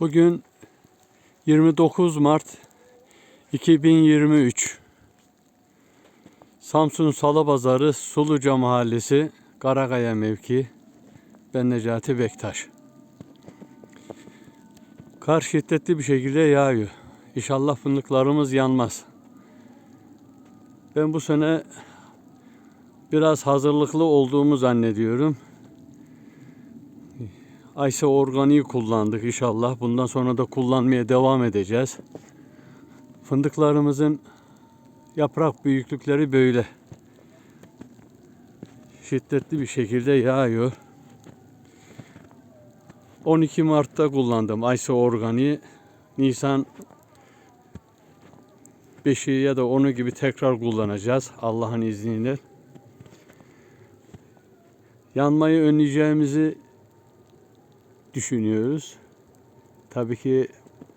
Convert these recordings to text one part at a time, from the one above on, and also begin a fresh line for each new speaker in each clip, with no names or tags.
Bugün 29 Mart 2023. Samsun Salıpazarı Suluca Mahallesi Karakaya mevki. Ben Necati Bektaş. Kar şiddetli bir şekilde yağıyor. İnşallah fındıklarımız yanmaz. Ben bu sene biraz hazırlıklı olduğumu zannediyorum. Aysa organiği kullandık inşallah. Bundan sonra da kullanmaya devam edeceğiz. Fındıklarımızın yaprak büyüklükleri böyle. Şiddetli bir şekilde yağıyor. 12 Mart'ta kullandım Aysa organiği. Nisan 5'i ya da 10'u gibi tekrar kullanacağız Allah'ın izniyle. Yanmayı önleyeceğimizi düşünüyoruz. Tabii ki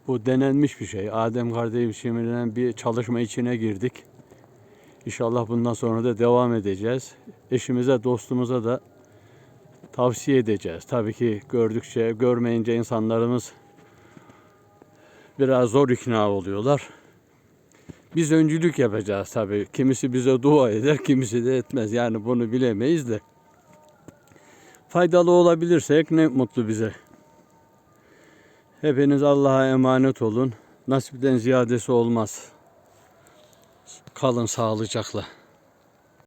bu denenmiş bir şey. Adem kardeşimle bir çalışma içine girdik. İnşallah bundan sonra da devam edeceğiz. Eşimize, dostumuza da tavsiye edeceğiz. Tabii ki gördükçe, görmeyince insanlarımız biraz zor ikna oluyorlar. Biz öncülük yapacağız tabii. Kimisi bize dua eder, kimisi de etmez. Yani bunu bilemeyiz de. Faydalı olabilirsek ne mutlu bize. Hepiniz Allah'a emanet olun. Nasipten ziyadesi olmaz. Kalın sağlıcakla.